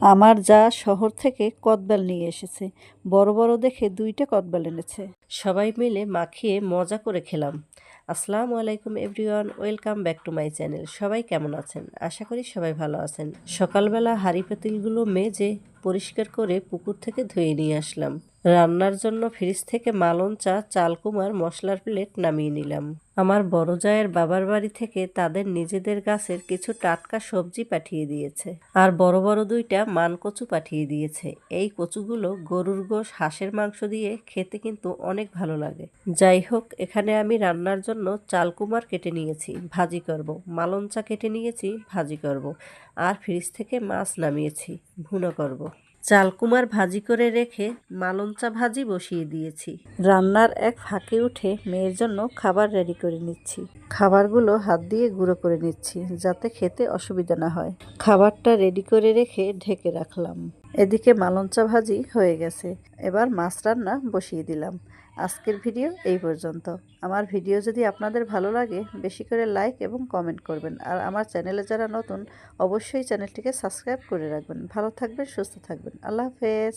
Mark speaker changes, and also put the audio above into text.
Speaker 1: আমার যা শহর থেকে কদবেল নিয়ে এসেছে। বড় বড় দেখে দুইটা কদবেল এনেছে। সবাই মিলে মাখিয়ে মজা করে খেলাম। আসসালামু আলাইকুম everyone, welcome back to my channel. সবাই কেমন আছেন? আশা করি সবাই ভালো আছেন। সকালবেলা হাঁড়ি পাতিলগুলো মেজে পরিষ্কার করে পুকুর থেকে ধুয়ে নিয়ে আসলাম। রান্নার জন্য ফ্রিজ থেকে মালন চা, চালকুমার মশলার প্লেট নামিয়ে নিলাম। আমার বড় জায়ের বাবার বাড়ি থেকে তাদের নিজেদের গাছের কিছু টাটকা সবজি পাঠিয়ে দিয়েছে আর বড় বড় দুইটা মান কচু পাঠিয়ে দিয়েছে। এই কচুগুলো গরুর গোশ, হাঁসের মাংস দিয়ে খেতে কিন্তু অনেক ভালো লাগে। যাই হোক, এখানে আমি রান্নার জন্য চালকুমার কেটে নিয়েছি, ভাজি করব। মালন চা কেটে নিয়েছি, ভাজি করব। আর ফ্রিজ থেকে মাছ নামিয়েছি, ভুনো করব। চালকুমার ভাজি করে রেখে মালঞ্চা ভাজি বসিয়ে দিয়েছি। রান্নার এক ফাঁকে উঠে মেয়ের জন্য খাবার রেডি করে নিচ্ছি। খাবারগুলো হাত দিয়ে গুঁড়ো করে নিচ্ছি যাতে খেতে অসুবিধা না হয়। খাবারটা রেডি করে রেখে ঢেকে রাখলাম। এদিকে মালঞ্চা ভাজি হয়ে গেছে। এবার মাছ রান্না বসিয়ে দিলাম। আজকের ভিডিও এই পর্যন্ত। আমার ভিডিও যদি আপনাদের ভালো লাগে, বেশি করে লাইক এবং কমেন্ট করবেন। আর আমার চ্যানেলে যারা নতুন, অবশ্যই চ্যানেলটিকে সাবস্ক্রাইব করে রাখবেন। ভালো থাকবেন, সুস্থ থাকবেন। আল্লাহ হাফেজ।